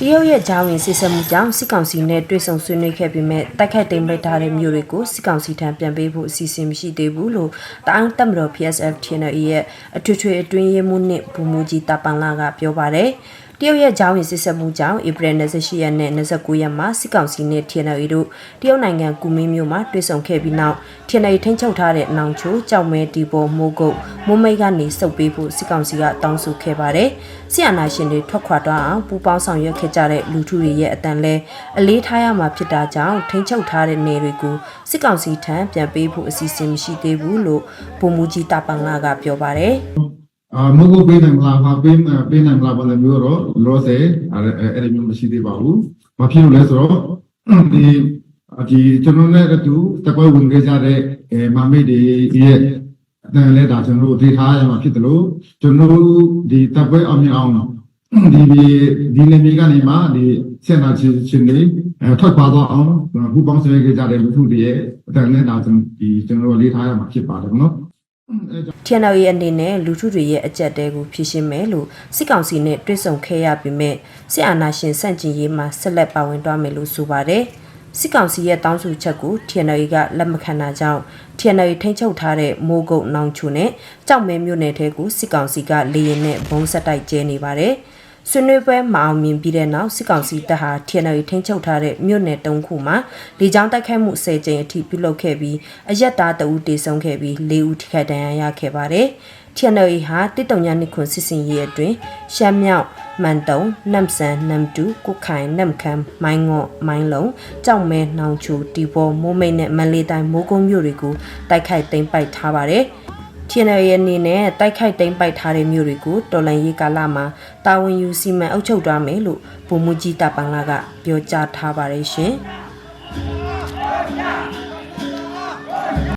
တရုတ်ရဲ့ဂျာဝင်စစ်ဆက်မှုကြောင့်စစ်ကောင်စီနဲ့တွေ့ဆုံဆွေးနွေးခဲ့ပေမဲ့တိုက်ခိုက်သိမ်းပိုက်ထားတဲ့မြို့တွေကိုစစ်ကောင်စီထံပြန်ပေးဖို့အစီအစဉ်မရှိသေးဘူးလို့တအောင်းတပ်မတော် PSF TNL ရဲ့အထွေထွေအတွင်းရေးမှူးနှင့်ဘူမူကြီးတာပန်လာကပြောပါတယ် တရုတ်ရဲ့ဂျာဝင်စစ်ဆက်မှုကြောင့်ဧပြီ28ရက်နဲ့29ရက်မှာစစ်ကောင်စီနဲ့ TNL တို့တရုတ်နိုင်ငံကူမင်းမြို့မှာတွေ့ဆုံခဲ့ပြီးနောက် TNL ထိန်းချုပ်ထားတဲ့နောင်ချိုကြောက်မဲတီပေါ်မိုးကုတ်မိုးမိတ်ကနေစုပ်ပေးဖို့စစ်ကောင်စီကတောင်းဆိုခဲ့ပါတယ်။ဆီယနာရှင်တွေထွက်ခွာသွားအောင်ပူပေါင်းဆောင်ရွက်ခဲ့ကြတဲ့လူထုတွေရဲ့အတန်လဲအလေးထားရမှာဖြစ်တာကြောင့်ထိန်းချုပ်ထားတဲ့နေတွေကိုစစ်ကောင်စီထံပြန်ပေးဖို့အစီအစဉ်မရှိသေးဘူးလို့ဗိုလ်မှူးကြီးတာပန်လာကပြောပါတယ်။ အာမဟုတ်ပေးနိုင်မလားဟာပေးပေးနိုင်မလားဘာလဲမျိုးတော့လောဆယ်အဲ့အဲ့ဒီမျိုးမရှိသေးပါဘူး။ဘာဖြစ်လို့လဲဆိုတော့ဒီဒီကျွန်တော်နဲ့အတူတပွဲဝင်ခဲ့ကြတဲ့အဲမမေတွေရဲ့အတန်လဲဒါကျွန်တော်တို့ဒေထားရမှာဖြစ်တယ်လို့ကျွန်တော်တို့ဒီတပွဲအောင်မြင်အောင်ဒီဒီဒီနေမြေကနေမှဒီဆက်နာချင်းချင်းလေးအဲထွက်ခွာသွားအောင်ပူပေါင်းဆွေးခဲ့ကြတဲ့လူထုတွေရဲ့အတန်လဲဒါကျွန်တော်ဒီကျွန်တော်တို့လေးထားရမှာဖြစ်ပါတယ်နော် အဲ TNL ရဲ့အနေနဲ့လူထုတွေရဲ့အကြက်တဲကိုဖြည့်ရှင်းမယ်လို့စစ်ကောင်စီနဲ့တွဲဆုံခဲ့ရပေမဲ့စစ်အာဏာရှင်စန့်ကျင်ရေးမှာဆက်လက်ပါဝင်သွားမယ်လို့ဆိုပါတယ်စစ်ကောင်စီရဲ့တောင်းဆိုချက်ကို TNL ကလက်မခံတာကြောင့် TNL ထိန်းချုပ်ထားတဲ့မိုးကုတ်နောင်ချုံနဲ့ကြောက်မဲမြို့နယ်ထဲကိုစစ်ကောင်စီကလေရင်နဲ့ဘုံဆက်တိုက်ကျဲနေပါတယ် ဆွေးနွေးပွဲမအောင်မြင်ပြီးတဲ့နောက်စစ်ကောင်စီတပ်ဟာ TNL ထိန်းချုပ်ထားတဲ့မြို့နယ်တုံးခုမှာလေကြောင်းတိုက်ခိုက်မှု10ကြိမ်အထိပြုလုပ်ခဲ့ပြီးအရက်သားတအူးတေဆုံးခဲ့ပြီး၄ဦးထိခိုက်ဒဏ်ရာရခဲ့ပါတယ်။ TNL ဟာတစ်တုံညာနှစ်ခွန်စစ်စင်ရေးအတွင်းရှမ်းမြောက်မန်တုံနမ်ဆန်နမ်တူကုတ်ခိုင်နမ်ခမ်မိုင်းငေါ့မိုင်းလုံးကြောက်မဲနှောင်ချူတီပေါ်မိုးမိတ်နဲ့မန်လေးတိုင်းမိုးကုံးမြို့တွေကိုတိုက်ခိုက်သိမ်းပိုက်ထားပါတယ်။ TNL ရဲ့အနေနဲ့တိုက်ခိုက်သိမ်းပိုက်ထားတဲ့မြို့တွေကိုတော်လန်ရေးကာလမှာတာဝန်ယူစီမံအုပ်ချုပ်သွားမယ်လို့ဗိုလ်မှူးကြီးတာပန်လာကပြောကြားထားပါတယ်ရှင်။